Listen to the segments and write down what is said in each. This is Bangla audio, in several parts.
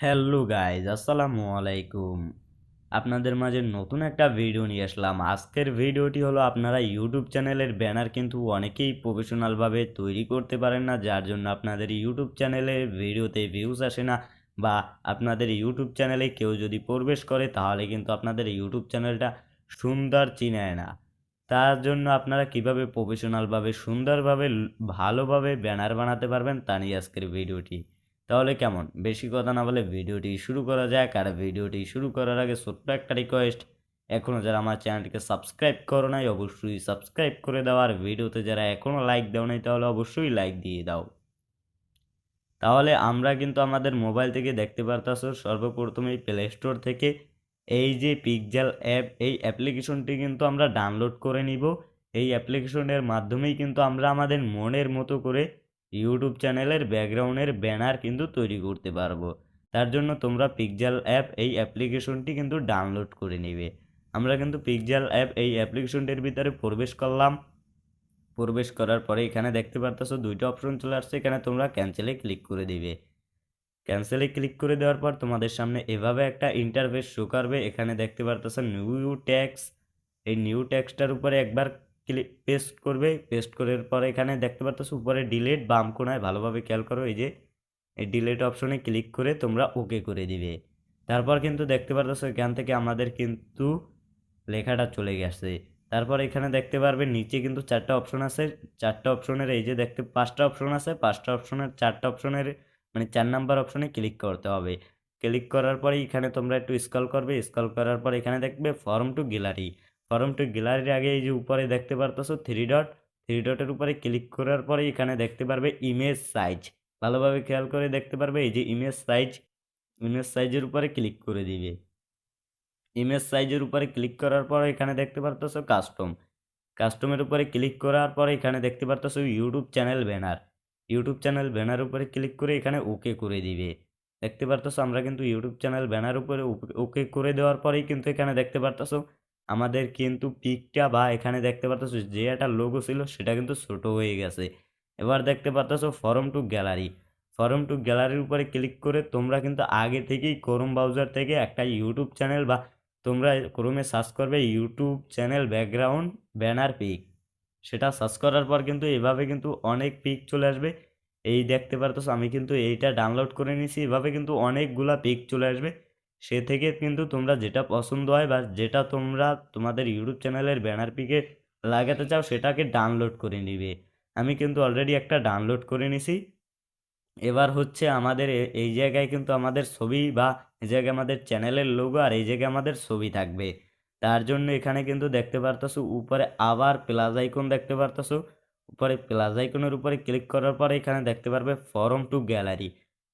হ্যালো গাইজ, আসসালামু আলাইকুম। আপনাদের মাঝে নতুন একটা ভিডিও নিয়ে আসলাম। আজকের ভিডিওটি হলো আপনারা ইউটিউব চ্যানেলের ব্যানার কিন্তু অনেকেই প্রফেশনালভাবে তৈরি করতে পারেন না, যার জন্য আপনাদের ইউটিউব চ্যানেলের ভিডিওতে ভিউজ আসে না বা আপনাদের ইউটিউব চ্যানেলে কেউ যদি প্রবেশ করে তাহলে কিন্তু আপনাদের ইউটিউব চ্যানেলটা সুন্দর চিনায় না। তার জন্য আপনারা কীভাবে প্রফেশনালভাবে সুন্দরভাবে, ভালোভাবে ব্যানার বানাতে পারবেন তা নিয়ে আজকের ভিডিওটি। তাহলে কেমন? বেশি কথা না বলে ভিডিওটি শুরু করা যাক। আর ভিডিওটি শুরু করার আগে ছোট্ট একটা রিকোয়েস্ট এখনও যারা আমার চ্যানেলটিকে সাবস্ক্রাইব করো নাই, অবশ্যই সাবস্ক্রাইব করে দাও। আর ভিডিওতে যারা এখনও লাইক দাও নাই, তাহলে অবশ্যই লাইক দিয়ে দাও। তাহলে আমরা কিন্তু আমাদের মোবাইল থেকে দেখতে পারতাছো সর্বপ্রথমেই প্লে স্টোর থেকে এই যে পিকজেল অ্যাপ এই অ্যাপ্লিকেশনটি কিন্তু আমরা ডাউনলোড করে নিব। এই অ্যাপ্লিকেশনের মাধ্যমেই কিন্তু আমরা আমাদের মনের মতো করে ইউটিউব চ্যানেলের ব্যাকগ্রাউন্ডের ব্যানার কিন্তু তৈরি করতে পারব। তার জন্য তোমরা পিকজেল অ্যাপ এই অ্যাপ্লিকেশনটি কিন্তু ডাউনলোড করে নেবে। আমরা কিন্তু পিকজেল অ্যাপ এই অ্যাপ্লিকেশনটির ভিতরে প্রবেশ করলাম। প্রবেশ করার পরে এখানে দেখতে পারতেছো দুইটা অপশন চলে আসছে। এখানে তোমরা ক্যান্সেলে ক্লিক করে দিবে। ক্যান্সেলে ক্লিক করে দেওয়ার পর তোমাদের সামনে এভাবে একটা ইন্টারফেস শো করবে। এখানে দেখতে পারতেছো নিউ ট্যাক্স এই নিউ ট্যাক্সটার উপরে একবার ক্লিক পেস্ট করবে পেস্ট করার পরে এখানে দেখতে পারতেছো উপরে ডিলেট বাম কোনায় ভালোভাবে খেয়াল করো, এই যে এই ডিলেট অপশনে ক্লিক করে তোমরা ওকে করে দিবে। তারপর কিন্তু দেখতে পারতেছো এখান থেকে আমাদের কিন্তু লেখাটা চলে গেছে। তারপর এখানে দেখতে পারবে নিচে কিন্তু চারটা অপশন আছে, চারটা অপশনের এই যে দেখতে পাঁচটা অপশন আছে, পাঁচটা অপশনের চারটা অপশনের মানে চার নাম্বার অপশনে ক্লিক করতে হবে। ক্লিক করার পরে এখানে তোমরা একটু স্ক্রল করবে স্ক্রল করার পর এখানে দেখবে form to gallery form to গ্যালারির আগে এই যে উপরে দেখতে পারতেছো থ্রি ডট থ্রি ডটের উপরে ক্লিক করার পরে এখানে দেখতে পারবে ইমেজ সাইজ ভালোভাবে খেয়াল করে দেখতে পারবে এই যে ইমেজ সাইজ ইমেজ সাইজের উপরে ক্লিক করে দিবে। ইমেজ সাইজের উপরে ক্লিক করার পর এখানে দেখতে পারতেছো কাস্টম কাস্টমের উপরে ক্লিক করার পরে এখানে দেখতে পারতেছো YouTube channel banner YouTube channel banner উপরে ক্লিক করে এখানে ওকে করে দিবে। দেখতে পারতেছো আমরা কিন্তু ইউটিউব চ্যানেল ব্যানার উপরে ওকে করে দেওয়ার পরেই কিন্তু এখানে দেখতে পারতেছো আমাদের কিন্তু পিকটা বা এখানে দেখতে পারতেছো যে একটা লোগো ছিল, সেটা কিন্তু ছোট হয়ে গেছে। এবার দেখতে পারতেছো form to gallery form to গ্যালারির উপরে ক্লিক করে তোমরা কিন্তু আগে থেকেই ক্রোম ব্রাউজার থেকে একটা ইউটিউব চ্যানেল বা তোমরা ক্রোমে সার্চ করবে YouTube channel background banner pic সেটা সার্চ করার পর কিন্তু এভাবে কিন্তু অনেক পিক চলে আসবে। এই দেখতে পারতেছো আমি কিন্তু এইটা ডাউনলোড করে নিয়েছি, এভাবে কিন্তু অনেকগুলা পিক চলে আসবে। সে থেকে কিন্তু তোমরা যেটা পছন্দ হয় বা যেটা তোমরা তোমাদের ইউটিউব চ্যানেলের ব্যানার পিকে লাগাতে চাও, সেটাকে ডাউনলোড করে নিবে। আমি কিন্তু অলরেডি একটা ডাউনলোড করে নিছি। এবার হচ্ছে আমাদের এই জায়গায় কিন্তু আমাদের ছবি বা এই জায়গায় আমাদের চ্যানেলের লোগো আর এই জায়গায় আমাদের ছবি থাকবে। তার জন্য এখানে কিন্তু দেখতে পারতেছো, উপরে আবার প্লাস আইকন দেখতে পারতেছো। উপরে প্লাস আইকনের উপরে ক্লিক করার পরে এখানে দেখতে পারবে form to gallery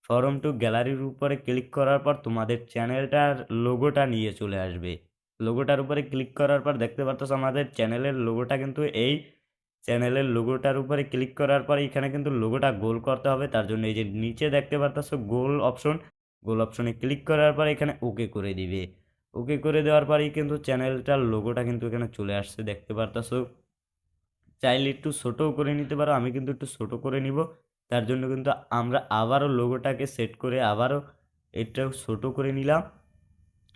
form to গ্যালারির উপরে ক্লিক করার পর তোমাদের চ্যানেলটার লোগোটা নিয়ে চলে আসবে। লোগোটার উপরে ক্লিক করার পর দেখতে পারতেছো আমাদের চ্যানেলের লোগোটা কিন্তু এই চ্যানেলের লোগোটার উপরে ক্লিক করার পরে এখানে কিন্তু লোগোটা গোল করতে হবে। তার জন্য এই যে নিচে দেখতে পারতেছো গোল অপশন, গোল অপশনে ক্লিক করার পরে এখানে ওকে করে দিবে। ওকে করে দেওয়ার পরেই কিন্তু চ্যানেলটার লোগোটা কিন্তু এখানে চলে আসছে। দেখতে পারতেছো, চাইলে একটু ছোটও করে নিতে পারো, আমি কিন্তু একটু ছোট করে নিব। তার জন্য কিন্তু আমরা আবারও লোগোটাকে সেট করে আবারও এটা ছোট করে নিলাম।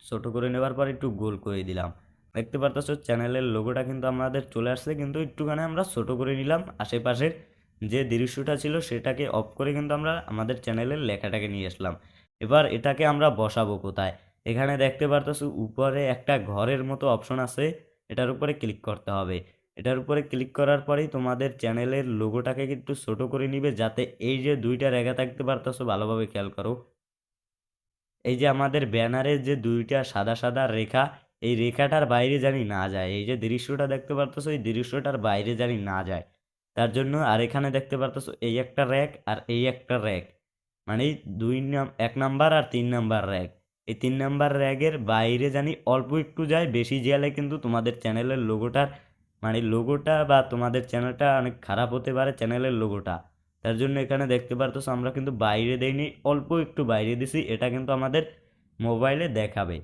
ছোট করে নেওয়ার পর একটু গোল করে দিলাম। দেখতে পারতেছো চ্যানেলের লোগোটা কিন্তু আমাদের চলে আসছে, কিন্তু একটুখানি আমরা ছোট করে নিলাম। আশেপাশের যে দৃশ্যটা ছিল সেটাকে অফ করে কিন্তু আমরা আমাদের চ্যানেলের লেখাটাকে নিয়ে আসলাম। এবার এটাকে আমরা বসাবো কোথায়? এখানে দেখতে পারতেছো উপরে একটা ঘরের মতো অপশন আছে, এটার উপরে ক্লিক করতে হবে। এটার উপরে ক্লিক করার পরেই তোমাদের চ্যানেলের লোগোটাকে একটু ছোট করে নিবে যাতে এই যে দুইটা রেখা থাকতে পারতেছো ভালোভাবে খেয়াল করো। এই যে আমাদের ব্যানারের যে দুইটা সাদা সাদা রেখা, এই রেখাটার বাইরে জানি না যায়। এই যে দৃশ্যটা দেখতে পারতেছো, এই দৃশ্যটার বাইরে জানি না যায়। তার জন্য আর এখানে দেখতে পারতেছো এই একটা র্যাক আর এই একটা র্যাক মানে দুই নাম, এক নাম্বার আর তিন নাম্বার র্যাক এই তিন নাম্বার র্যাগের বাইরে জানি অল্প একটু যায়, বেশি গেলে কিন্তু তোমাদের চ্যানেলের লোগোটার মানে লোগোটা বা তোমাদের চ্যানেলটা অনেক খারাপ হতে পারে চ্যানেলের লোগোটা তার জন্য এখানে দেখতে পারতেছো আমরা কিন্তু বাইরে দেইনি, অল্প একটু বাইরে দিছি। এটা কিন্তু আমাদের মোবাইলে দেখাবে।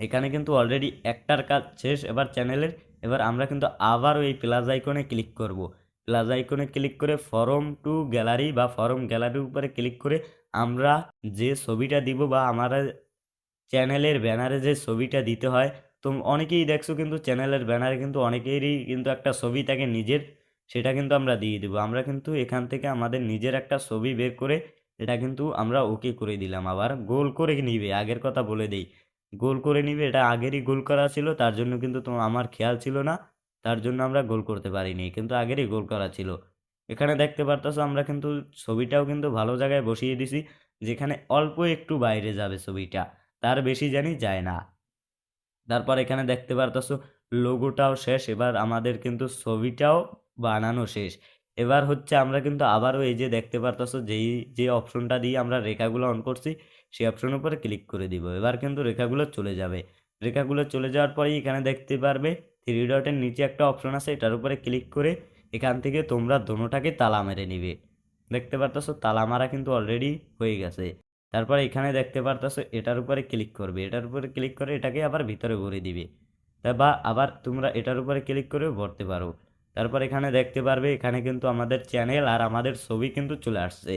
এখানে কিন্তু অলরেডি একটার কাজ শেষ, এবার চ্যানেলের এবার আমরা কিন্তু আবারও এই প্লাস আইকনে ক্লিক করব। প্লাস আইকনে ক্লিক করে ফরম টু গ্যালারি বা ফরম গ্যালারির উপরে ক্লিক করে আমরা যে ছবিটা দিব বা আমাদের চ্যানেলের ব্যানারে যে ছবিটা দিতে হয় তো অনেকেই দেখছ কিন্তু চ্যানেলের ব্যানারে কিন্তু অনেকেরই কিন্তু একটা ছবি থাকে নিজের, সেটা কিন্তু আমরা দিয়ে দেবো। আমরা কিন্তু এখান থেকে আমাদের নিজের একটা ছবি বের করে এটা কিন্তু আমরা ওকে করে দিলাম। আবার গোল করে নিবে, আগের কথা বলে দেই। গোল করে নিবে, এটা আগেরই গোল করা ছিল, তার জন্য কিন্তু তো আমার খেয়াল ছিল না, তার জন্য আমরা গোল করতে পারিনি, কিন্তু আগেরই গোল করা ছিল। এখানে দেখতে পারতেছো আমরা কিন্তু ছবিটাও কিন্তু ভালো জায়গায় বসিয়ে দিছি, যেখানে অল্প একটু বাইরে যাবে ছবিটা, তার বেশি জানি যায় না। তারপর এখানে দেখতে পারতেছো লোগোটাও শেষ, এবার আমাদের কিন্তু ছবিটাও বানানো শেষ। এবার হচ্ছে আমরা কিন্তু আবারও এই যে দেখতে পারতেছো, যেই, যে অপশনটা দিয়ে আমরা রেখাগুলো অন করছি, সেই অপশনের উপরে ক্লিক করে দিব। এবার কিন্তু রেখাগুলো চলে যাবে। রেখাগুলো চলে যাওয়ার পরেই এখানে দেখতে পারবে থ্রি ডটের নিচে একটা অপশন আছে, এটার উপরে ক্লিক করে এখান থেকে তোমরা দোনোটাকে তালা মেরে নিবে। দেখতে পারতেছো, তালা মারা কিন্তু অলরেডি হয়ে গেছে। তারপর এখানে দেখতে পারতেছো, এটার উপরে ক্লিক করবে। এটার উপরে ক্লিক করে এটাকে আবার ভিতরে ভরে দিবে। তা বা আবার তোমরা এটার উপরে ক্লিক করে ভরতে পারো। তারপর এখানে দেখতে পারবে, এখানে কিন্তু আমাদের চ্যানেল আর আমাদের ছবি কিন্তু চলে আসছে।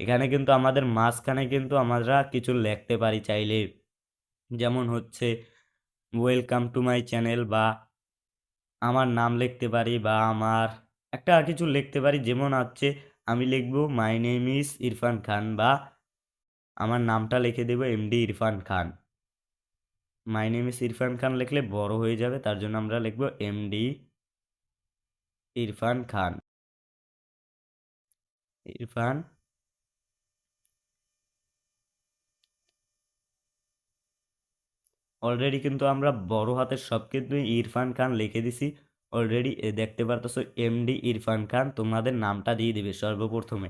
এখানে কিন্তু আমাদের মাঝখানে কিন্তু আমরা কিছু লিখতে পারি চাইলে। যেমন হচ্ছে ওয়েলকাম টু মাই চ্যানেল বা আমার নাম লিখতে পারি বা আমার একটা কিছু লিখতে পারি। যেমন হচ্ছে, আমি লিখব my name is Irfan Khan বা আমার নামটা লিখে দেবো MD Irfan Khan. My name is Irfan Khan লিখলে বড় হয়ে যাবে, তার জন্য আমরা লিখব এমডি ইরফান খান। ইরফান অলরেডি কিন্তু আমরা বড় হাতের সব কিন্তু ইরফান খান লিখে দিছি। অলরেডি দেখতে পারতেছো এমডি ইরফান খান, তোমাদের নামটা দিয়ে দিবে সর্বপ্রথমে।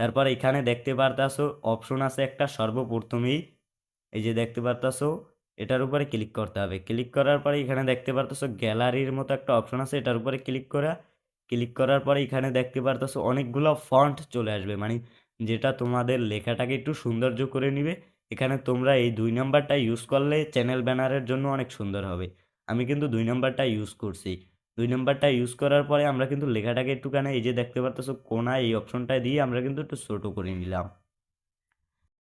তারপর এখানে দেখতে পারতেছো অপশন আছে একটা সর্বপ্রথমেই। এই যে দেখতে পারতেছো, এটার উপরে ক্লিক করতে হবে। ক্লিক করার পরে এখানে দেখতে পারতেছো গ্যালারির মতো একটা অপশন আছে, এটার উপরে ক্লিক করা। ক্লিক করার পরে এখানে দেখতে পারতেছো, অনেকগুলো ফন্ট চলে আসবে। মানে যেটা তোমাদের লেখাটাকে একটু সৌন্দর্য করে নিবে। এখানে তোমরা এই দুই নাম্বারটা ইউজ করলে চ্যানেল ব্যানারের জন্য অনেক সুন্দর হবে। আমি কিন্তু দুই নাম্বারটা ইউজ করছি। দুই নাম্বারটা ইউজ করার পরে আমরা কিন্তু লেখাটাকে একটুখানি এই যে দেখতে পারতেছো কোনায় এই অপশনটা দিয়ে আমরা কিন্তু একটু ছোটো করে নিলাম।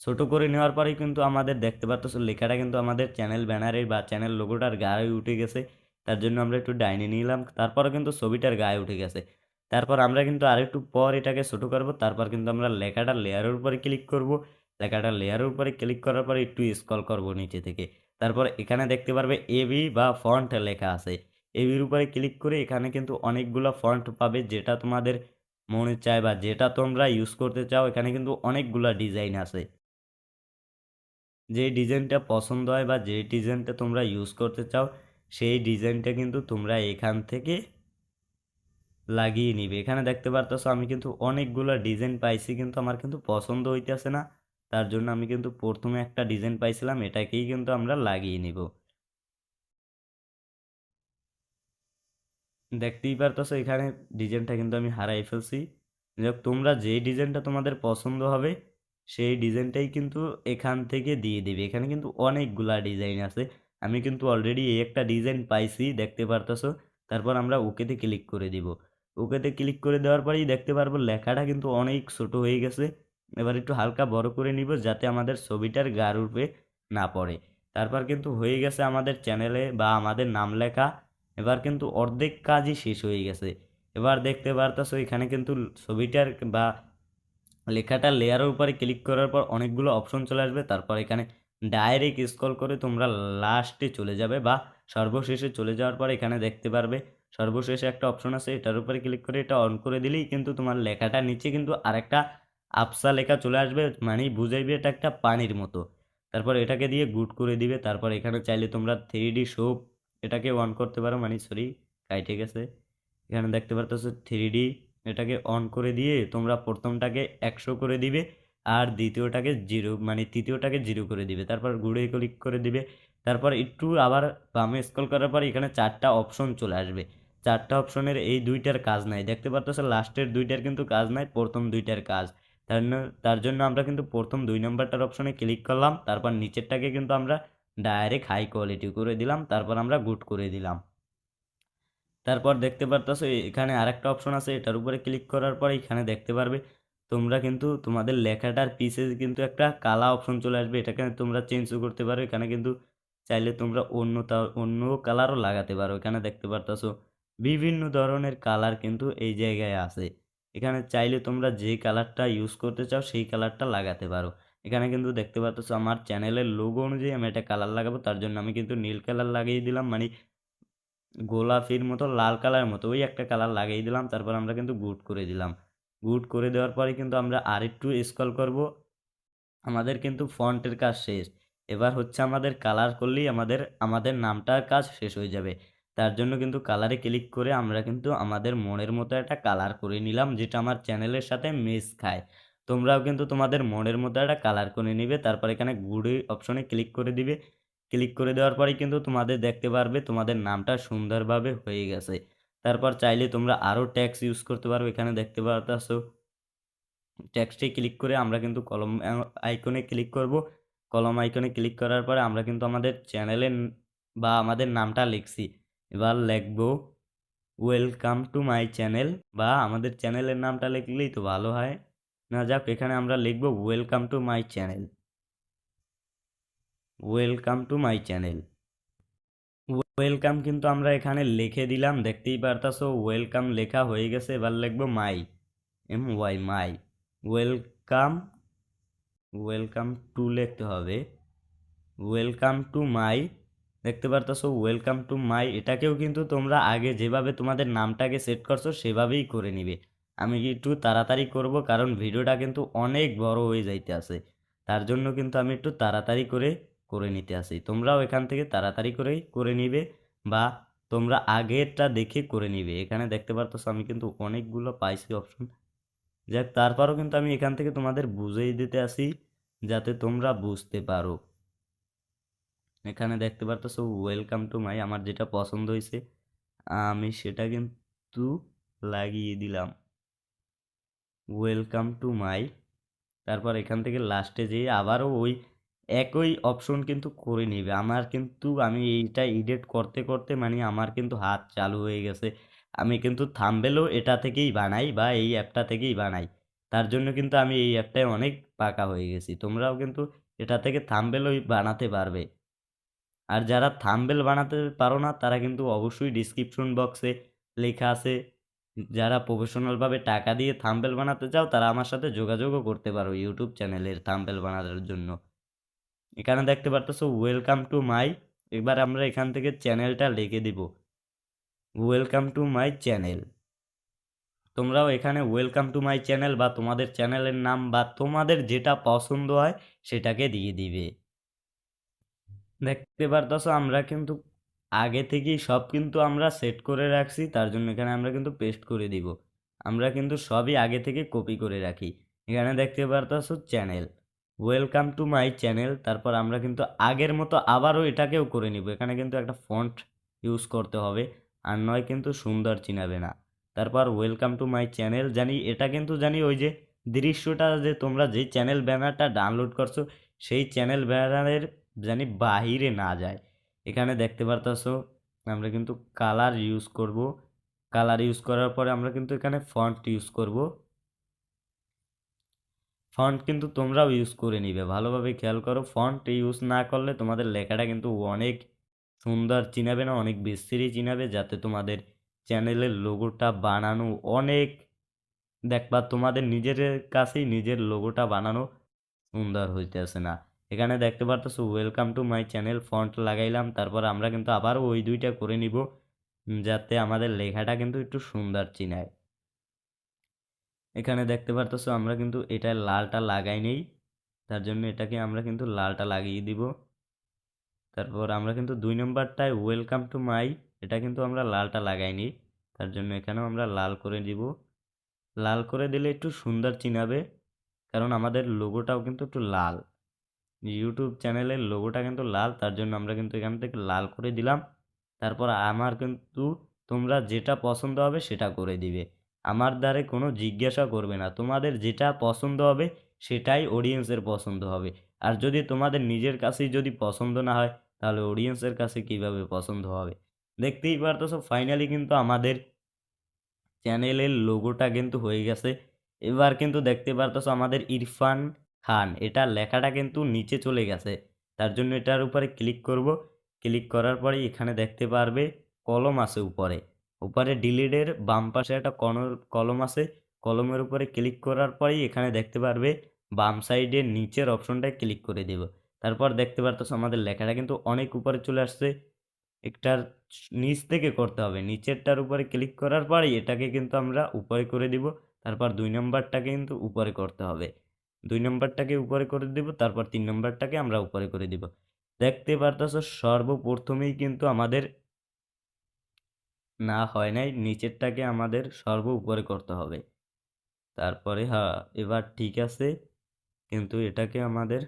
ছোটো করে নেওয়ার পরেই কিন্তু আমাদের দেখতে পারতেছো লেখাটা কিন্তু আমাদের চ্যানেল ব্যানারে বা চ্যানেল লোগোটার গায়ে উঠে গেছে। তার জন্য আমরা একটু ডাইনে নিলাম তারপরে কিন্তু ছবিটার গায়ে উঠে গেছে। তারপর আমরা কিন্তু আরেকটু পর এটাকে ছোটো করব, তারপর কিন্তু আমরা লেখাটা লেয়ারের উপরে ক্লিক করব। লেখাটা লেয়ারের উপরে ক্লিক করার পরে একটু স্ক্রল করব নিচে থেকে। তারপর এখানে দেখতে পারবে এবি বা ফন্ট লেখা আছে। এবির উপরে ক্লিক করে এখানে কিন্তু অনেকগুলো ফন্ট পাবে যেটা তোমাদের মনে চায় বা যেটা তোমরা ইউজ করতে চাও, এখানে কিন্তু অনেকগুলো ডিজাইন আছে। যে ডিজাইনটা পছন্দ হয় বা যে ডিজাইনটা তোমরা ইউজ করতে চাও, সেই ডিজাইনটা কিন্তু তোমরা এখান থেকে লাগিয়ে নিবে। এখানে দেখতে পারতেছো আমি কিন্তু অনেকগুলো ডিজাইন পাইছি কিন্তু আমার কিন্তু পছন্দ হইতেছে না। তার জন্য আমি কিন্তু প্রথমে একটা ডিজাইন পাইছিলাম, এটাকেই কিন্তু আমরা লাগিয়ে নিব। দেখতেই পারতেছো, এখানে ডিজাইনটা কিন্তু আমি হারাই ফেলছি। যাক তোমরা যেই ডিজাইনটা তোমাদের পছন্দ হবে, সেই ডিজাইনটাই কিন্তু এখান থেকে দিয়ে দিবে। এখানে কিন্তু অনেকগুলা ডিজাইন আছে। আমি কিন্তু অলরেডি এই একটা ডিজাইন পাইছি, দেখতে পারতেছো। তারপর আমরা ওকেতে ক্লিক করে দিব। ওকেতে ক্লিক করে দেওয়ার পরেই দেখতে পারব লেখাটা কিন্তু অনেক ছোট হয়ে গেছে। এবার একটু হালকা বড় করে নিব যাতে আমাদের ছবিটার গার রূপে না পড়ে। তারপর কিন্তু হয়ে গেছে আমাদের চ্যানেলে বা আমাদের নাম লেখা। এবার কিন্তু অর্ধেক কাজই শেষ হয়ে গেছে। এবার দেখতে পারতেছো, এখানে কিন্তু ছবিটার বা লেখাটা লেয়ারের উপরে ক্লিক করার পর অনেকগুলো অপশন চলে আসবে। তারপর এখানে ডাইরেক্ট স্ক্রল করে তোমরা লাস্টে চলে যাবে বা সর্বশেষে চলে যাওয়ার পর এখানে দেখতে পারবে, সর্বশেষে একটা অপশন আছে, এটার উপরে ক্লিক করে এটা অন করে দিলেই কিন্তু তোমার লেখাটা নিচে কিন্তু আরেকটা আফসা লেখা চলে আসবে মানে বুঝাইবে এটা একটা পানির মতো। তারপর এটাকে দিয়ে গুড করে দিবে, তারপর এখানে চাইলে তোমরা থ্রি ডি শোপ এটাকে অন করতে পারো মানে সরি কাইটে গেছে এখানে দেখতে পারতেছো থ্রি এটাকে অন করে দিয়ে তোমরা প্রথমটাকে একশো করে দিবে আর দ্বিতীয়টাকে জিরো মানে তৃতীয়টাকে জিরো করে দিবে। তারপর গুড়ে ক্লিক করে দিবে। তারপর একটু আবার বামে স্ক্রল করার পর এখানে চারটা অপশন চলে আসবে। চারটা অপশনের এই দুইটার কাজ নাই। দেখতে পারতেছো লাস্টের দুইটার কিন্তু কাজ নাই, প্রথম দুইটার কাজ। তার তার জন্য আমরা কিন্তু প্রথম দুই নম্বরটার অপশনে ক্লিক করলাম। তারপর নিচেরটাকে কিন্তু আমরা ডাইরেক্ট হাই কোয়ালিটি করে দিলাম, তারপর আমরা গুড করে দিলাম। তারপর দেখতে পারতেছো, এখানে আরেকটা অপশন আছে, এটার উপরে ক্লিক করার পর এখানে দেখতে পারবে, তোমরা কিন্তু তোমাদের লেখাটার পিসে কিন্তু একটা কালা অপশন চলে আসবে, এটাকে তোমরা চেঞ্জও করতে পারো, এখানে কিন্তু চাইলে তোমরা অন্য অন্য কালারও লাগাতে পারো, এখানে দেখতে পারতাছো, বিভিন্ন ধরনের কালার কিন্তু এই জায়গায় আছে। এখানে চাইলে তোমরা যে কালারটা ইউজ করতে চাও, সেই কালারটা লাগাতে পারো। এখানে কিন্তু দেখতে পাচ্ছ আমার চ্যানেলের লোগো অনুযায়ী আমি একটা কালার লাগাবো, তার জন্য আমি কিন্তু নীল কালার লাগিয়ে দিলাম মানে গোলাপির মতো, লাল কালার মতো, ওই একটা কালার লাগিয়ে দিলাম, তারপর আমরা কিন্তু গুড করে দিলাম। গুড করে দেওয়ার পরে কিন্তু আমরা আরেকটু স্ক্রল করব। আমাদের কিন্তু ফন্টের কাজ শেষ। এবার হচ্ছে আমাদের কালার করলেই আমাদের আমাদের নামটার কাজ শেষ হয়ে যাবে। তার জন্য কিন্তু কালারে ক্লিক করে আমরা কিন্তু আমাদের মনের মতো একটা কালার করে নিলাম, যেটা আমার চ্যানেলের সাথে মেস খায়। তোমরাও কিন্তু তোমাদের মনের মতো একটা কালার করে নিবে, তারপর এখানে গুড়ি অপশনে ক্লিক করে দিবে। ক্লিক করে দেওয়ার পরেই কিন্তু তোমাদের দেখতে পারবে তোমাদের নামটা সুন্দরভাবে হয়ে গেছে। তারপর চাইলে তোমরা আরও ট্যাক্স ইউজ করতে পারো, এখানে দেখতে পারতেছো। ট্যাক্সটি ক্লিক করে আমরা কিন্তু কলম আইকনে ক্লিক করব। কলম আইকনে ক্লিক করার পরে আমরা কিন্তু আমাদের চ্যানেলের বা আমাদের নামটা লিখছি। এবার লিখব ওয়েলকাম টু মাই চ্যানেল বা আমাদের চ্যানেলের নামটা লিখলেই তো ভালো হয়। না, যাক, এখানে আমরা লিখব welcome to my channel welcome to my channel welcome কিন্তু আমরা এখানে লিখে দিলাম, দেখতেই পারতাছো ওয়েলকাম লেখা হয়ে গেছে, এবার লিখব my M Y my welcome welcome to লিখতে হবে। ওয়েলকাম টু মাই দেখতে পারতাছো ওয়েলকাম টু মাই এটাকেও কিন্তু তোমরা আগে যেভাবে তোমাদের নামটাকে সেট করছ, সেভাবেই করে নিবে। আমি একটু তাড়াতাড়ি করব? কারণ ভিডিওটা কিন্তু অনেক বড় হয়ে যাইতে আছে। তার জন্য কিন্তু আমি একটু তাড়াতাড়ি করে করে নিতে আসি। তোমরাও এখান থেকে তাড়াতাড়ি করেই করে নিবে বা তোমরা আগেরটা দেখে করে নিবে। এখানে দেখতে পারতেছো আমি কিন্তু অনেকগুলো পাইছি অপশন যাক, তারপরও কিন্তু আমি এখান থেকে তোমাদের বুঝিয়ে দিতে আসি যাতে তোমরা বুঝতে পারো। এখানে দেখতে পারতেছো ওয়েলকাম টু মাই আমার যেটা পছন্দ হয়েছে, আমি সেটা কিন্তু লাগিয়ে দিলাম। ওয়েলকাম টু মাই তারপর এখান থেকে লাস্টে যেয়ে আবারও ওই একই অপশন কিন্তু করে নিবে। আমার কিন্তু, আমি এইটা এডিট করতে করতে মানে আমার কিন্তু হাত চালু হয়ে গেছে। আমি কিন্তু থাম্বেলও এটা থেকেই বানাই বা এই অ্যাপটা থেকেই বানাই। তার জন্য কিন্তু আমি এই অ্যাপটায় অনেক পাকা হয়ে গেছি। তোমরাও কিন্তু এটা থেকে থাম্বেলও বানাতে পারবে। আর যারা থামবেল বানাতে পারো না, তারা কিন্তু অবশ্যই ডিসক্রিপশন বক্সে লেখা আছে। যারা প্রফেশনালভাবে টাকা দিয়ে থাম্বেল বানাতে চাও, তারা আমার সাথে যোগাযোগও করতে পারো ইউটিউব চ্যানেলের থাম্বেল বানানোর জন্য। এখানে দেখতে পারতেছো ওয়েলকাম টু মাই এবার আমরা এখান থেকে চ্যানেলটা লিখে দিব। ওয়েলকাম টু মাই চ্যানেল তোমরাও এখানে ওয়েলকাম টু মাই চ্যানেল বা তোমাদের চ্যানেলের নাম বা তোমাদের যেটা পছন্দ হয়, সেটাকে দিয়ে দিবে। দেখতে পারতেছো, আমরা কিন্তু আগে থেকেই সব কিন্তু আমরা সেট করে রাখছি, তার জন্য এখানে আমরা কিন্তু পেস্ট করে দিব। আমরা কিন্তু সবই আগে থেকে কপি করে রাখি। এখানে দেখতে পারতেছো channel. Welcome to my channel. তারপর আমরা কিন্তু আগের মতো আবারও এটাকেও করে নিব। এখানে কিন্তু একটা ফন্ট ইউজ করতে হবে, আর নয় কিন্তু সুন্দর চিনাবে না। তারপর ওয়েলকাম টু মাই চ্যানেল। জানি, এটা কিন্তু জানি ওই যে দৃশ্যটা যে তোমরা যে চ্যানেল ব্যানারটা ডাউনলোড করছ, সেই চ্যানেল ব্যানারের জানি বাহিরে না যায়। এখানে দেখতে পারতেছো, আমরা কিন্তু কালার ইউজ করব। কালার ইউজ করার পরে আমরা কিন্তু এখানে ফন্ট ইউজ করব। ফন্ট কিন্তু তোমরাও ইউজ করে নিবে, ভালোভাবে খেয়াল করো ফন্ট ইউজ না করলে তোমাদের লেখাটা কিন্তু অনেক সুন্দর চিনাবে না, অনেক বিস্তৃতি চিনাবে, যাতে তোমাদের চ্যানেলের লোগোটা বানানো অনেক, দেখবা তোমাদের নিজের কাছেই নিজের লোগোটা বানানো সুন্দর হইতেছে না। এখানে দেখতে পারতেছো welcome to my channel font লাগাইলাম, তারপর আমরা কিন্তু আবারও ওই দুইটা করে নিব যাতে আমাদের লেখাটা কিন্তু একটু সুন্দর চিনায়। এখানে দেখতে পারতেছো, আমরা কিন্তু এটা লালটা লাগাই নেই, তার জন্য এটাকে আমরা কিন্তু লালটা লাগিয়ে দিব। তারপর আমরা কিন্তু দুই নম্বরটায় ওয়েলকাম টু মাই এটা কিন্তু আমরা লালটা লাগাই নিই, তার জন্য এখানেও আমরা লাল করে দিব লাল করে দিলে একটু সুন্দর চিনাবে, কারণ আমাদের লোগোটাও কিন্তু একটু লাল। ইউটিউব চ্যানেলের লোগোটা কিন্তু লাল, তার জন্য আমরা কিন্তু এখান থেকে লাল করে দিলাম। তারপর আমার কিন্তু তোমরা যেটা পছন্দ হবে সেটা করে দিবে। আমার দ্বারে কোনো জিজ্ঞাসা করবে না। তোমাদের যেটা পছন্দ হবে সেটাই অডিয়েন্সের পছন্দ হবে। আর যদি তোমাদের নিজের কাছেই যদি পছন্দ না হয়, তাহলে অডিয়েন্সের কাছে কীভাবে পছন্দ হবে? দেখতেই পারতেছো ফাইনালি কিন্তু আমাদের চ্যানেলের লোগোটা কিন্তু হয়ে গেছে। এবার কিন্তু দেখতে পারতেছো, আমাদের ইরফান খান। এটা লেখাটা কিন্তু নিচে চলে গেছে। তার জন্য এটার উপরে ক্লিক করব। ক্লিক করার পরে এখানে দেখতে পারবে কলম আছে উপরে। উপরে ডিলিডের বাম পাশে একটা কন- কলম আছে। কলমের উপরে ক্লিক করার পরেই এখানে দেখতে পারবে বাম সাইডে নিচের অপশনটায় ক্লিক করে দেব। তারপর দেখতে পারতেছো আমাদের লেখাটা কিন্তু অনেক উপরে চলে আসছে। একটার নিচ থেকে করতে হবে। নিচেরটার উপরে ক্লিক করার পরেই এটাকে কিন্তু আমরা উপরে করে দিব। তারপর দুই নম্বরটাকে কিন্তু উপরে করতে হবে। দুই নম্বরটাকে উপরে করে দিব, তারপর তিন নম্বরটাকে আমরা উপরে করে দিব। দেখতে পারতেছো, সর্বপ্রথমেই কিন্তু আমাদের না হয় নাই, নিচেরটাকে আমাদের সর্ব উপরে করতে হবে। তারপরে হ্যাঁ এবার ঠিক আছে, কিন্তু এটাকে আমাদের,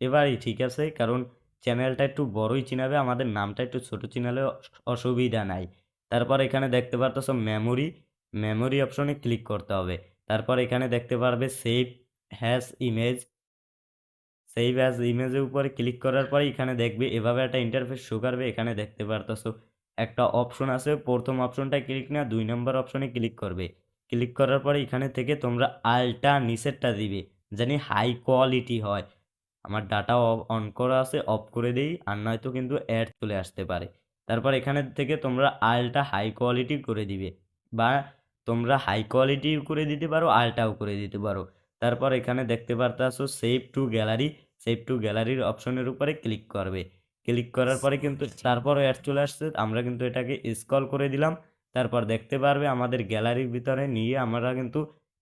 এবারই ঠিক আছে, কারণ চ্যানেলটা একটু বড়ই চিনাবে, আমাদের নামটা একটু ছোট চিনালে অসুবিধা নাই। তারপর এখানে দেখতে পারতেছো মেমোরি মেমোরি অপশনে ক্লিক করতে হবে। তারপর এখানে দেখতে পারবে save has image save as ইমেজের উপরে ক্লিক করার পরে এখানে দেখবে এভাবে একটা ইন্টারফেস শো করবে, এখানে দেখতে পারতেছো একটা অপশন আছে, প্রথম অপশনটায় ক্লিক না, দুই নম্বর অপশনে ক্লিক করবে। ক্লিক করার পরে এখানে থেকে তোমরা আলটা নিচেরটা দিবে জানি হাই কোয়ালিটি হয়। আমার ডাটা অন করা আছে অফ করে দিই, আর নয়তো কিন্তু অ্যাড চলে আসতে পারে। তারপর এখানে থেকে তোমরা আলটা হাই কোয়ালিটি করে দিবে, বা তোমরা হাই কোয়ালিটি করে দিতে পারো আলটাও করে দিতে পারো। তারপর এখানে দেখতে পারতেছো save to gallery save to গ্যালারির অপশনের উপরে ক্লিক করবে। ক্লিক করার পরে কিন্তু তারপর অ্যাড চলে আসছে আমরা কিন্তু এটাকে স্ক্রল করে দিলাম। তারপর দেখতে পারবে আমাদের গ্যালারির ভিতরে নিয়ে আমরা কিন্তু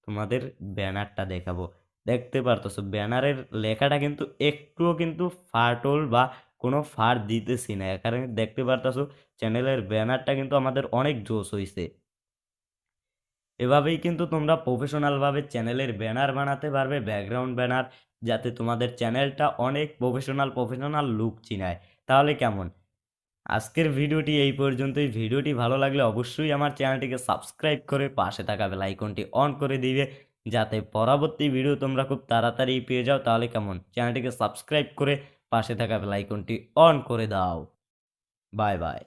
তোমাদের ব্যানারটা দেখাবো। দেখতে পারতেছো ব্যানারের লেখাটা কিন্তু একটুও কিন্তু ফাটল বা কোনো ফার দিতেছি না। কারণ দেখতে পারতেছো চ্যানেলের ব্যানারটা কিন্তু আমাদের অনেক জোশ হয়েছে এভাবেই কিন্তু তোমরা প্রফেশনালভাবে চ্যানেলের ব্যানার বানাতে পারবে ব্যাকগ্রাউন্ড ব্যানার যাতে তোমাদের চ্যানেলটা অনেক প্রফেশনাল প্রফেশনাল লুক চিনায়। তাহলে কেমন? আজকের ভিডিওটি এই পর্যন্তই। ভিডিওটি ভালো লাগলে অবশ্যই আমার চ্যানেলটিকে সাবস্ক্রাইব করে পাশে থাকা বেল আইকনটি অন করে দিবে। যাতে পরবর্তী ভিডিও তোমরা খুব তাড়াতাড়ি পেয়ে যাও। তাহলে কেমন? চ্যানেলটিকে সাবস্ক্রাইব করে পাশে থাকা বেল আইকনটি অন করে দাও। Bye bye